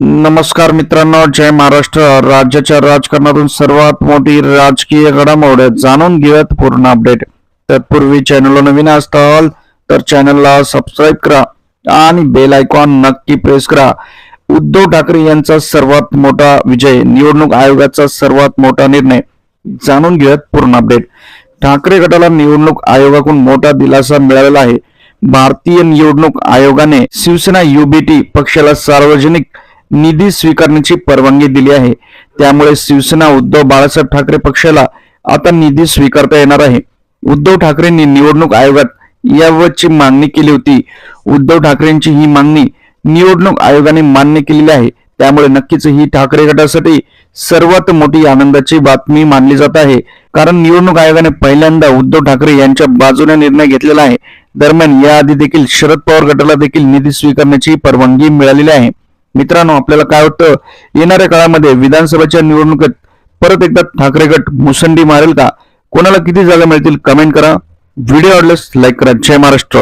नमस्कार मित्रांनो जय महाराष्ट्र. राज्याच्या राजकारणातून सर्वात मोठी राजकीय घडामोड जाणून घेऊयात पूर्ण अपडेट. तत्पूर्वी चॅनलला नवीन असताल तर चॅनलला सबस्क्राईब करा आणि बेल आयकॉन नक्की प्रेस करा. उद्धव ठाकरे यांचा सर्वात मोठा विजय निवडणूक आयोगाचा सर्वात मोठा निर्णय जाणून घेऊयात पूर्ण अपडेट. ठाकरे गटाला निवडणूक आयोगाकडून मोठा दिलासा मिळालेला आहे. भारतीय निवडणूक आयोगाने शिवसेना युबीटी पक्षाला सार्वजनिक निधी स्वीकारण्याची परवानगी दिली आहे. त्यामुळे शिवसेना उद्धव बाळासाहेब ठाकरे पक्षाला आता निधी स्वीकारता येणार आहे. उद्धव ठाकरेंनी निवडणूक आयोगात याबाबतची मागणी केली होती. उद्धव ठाकरेंची ही मागणी निवडणूक आयोगाने मान्य केलेली आहे. त्यामुळे नक्कीच ही ठाकरे गटासाठी सर्वात मोठी आनंदाची बातमी मानली जात आहे. कारण निवडणूक आयोगाने पहिल्यांदा उद्धव ठाकरे यांच्या बाजूने निर्णय घेतलेला आहे. दरम्यान याआधी देखील शरद पवार गटाला देखील निधी स्वीकारण्याची परवानगी मिळालेली आहे. मित्रांनो आपल्याला काय वाटतं? येणाऱ्या काळामध्ये विधानसभेच्या निवडणुकीत परत एकदा ठाकरे गट मुसंडी मारेल का? कोणाला किती जागा मिळतील? कमेंट करा. व्हिडिओ आवडल्यास लाईक करा. जय महाराष्ट्र.